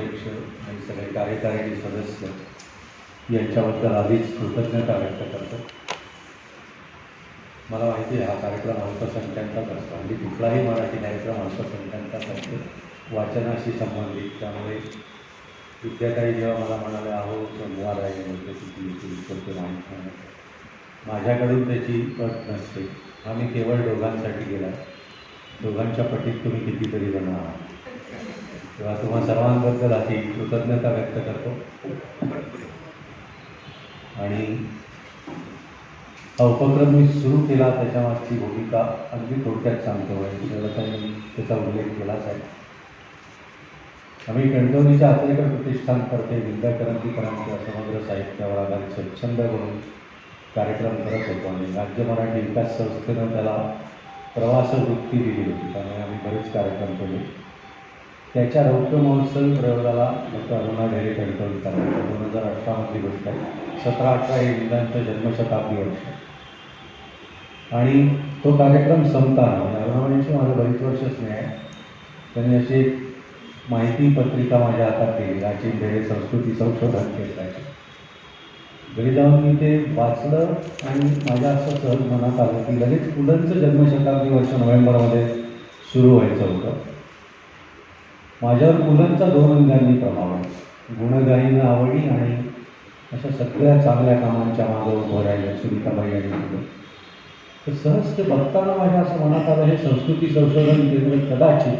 अध्यक्ष आणि सगळे कार्यकारिणी सदस्य यांच्याबद्दल आधीच कृतज्ञता व्यक्त करतो. मला माहिती आहे हा कार्यक्रम अल्पसंख्याकाच असतो. आणि कुठलाही मराठी कार्यक्रम अल्पसंख्याकाच असतो वाचनाशी संबंधित. त्यामुळे विद्याताई जेव्हा मला म्हणाले अहो सोमवार आहे म्हणजे किती येतील माहीत नाही. माझ्याकडून त्याची पट नसते. आम्ही केवळ दोघांसाठी गेला दोघांच्या पटीत तुम्ही कितीतरी जण आहात. तेव्हा तुम्हा सर्वांबद्दल अशी कृतज्ञता व्यक्त करतो. आणि हा उपक्रम मी सुरू केला त्याच्यामागची भूमिका अगदी थोडक्यात सांगतो. आहे त्याचा उल्लेख केलाच आहे. आम्ही कणकवलीच्या आचरेकर प्रतिष्ठानतर्फे विद्याक्रांतीकरांच्या समग्र साहित्यावर आधारित स्वच्छंद करून कार्यक्रम करत होतो. आणि राज्य मराठी विकास संस्थेनं त्याला प्रवास वृत्ती दिली होती. त्यामुळे आम्ही बरेच कार्यक्रम केले. त्याच्या रौप्य महोत्सवी प्रयोगाला डॉक्टर अरुणा ढेरे कणकवलीकरांचा दोन हजार अठरामधली गोष्ट आहे. सतरा अठरा हे विद्यांचं जन्मशताब्दी वर्ष. आणि तो कार्यक्रम संपताना म्हणजे अरुणाबाईंची माझं बरीच वर्ष स्नेह आहे. त्यांनी अशी एक माहिती पत्रिका माझ्या हातात दिली राजीव ढेरे संस्कृती संशोधन केंद्राची. घरी जाऊन मी ते वाचलं आणि माझ्या असं सहज मनात आलं की लगेच पुलंचं जन्मशताब्दी वर्ष नोव्हेंबरमध्ये सुरू व्हायचं होतं. माझ्यावर मुलांचा दोन अंगांनी प्रभाव आहे. गुणगायीनं आवडी आणि अशा सगळ्या चांगल्या कामांच्या मागं उभं राहिल्या सुनीताबाई आणि मुलं तर सहज ते बघताना माझ्या असं मनात आलं हे संस्कृती संशोधन केंद्र कदाचित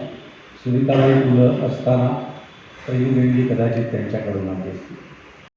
सुनीताबाई मुलं असताना पहिली वेळी कदाचित त्यांच्याकडून आली असती.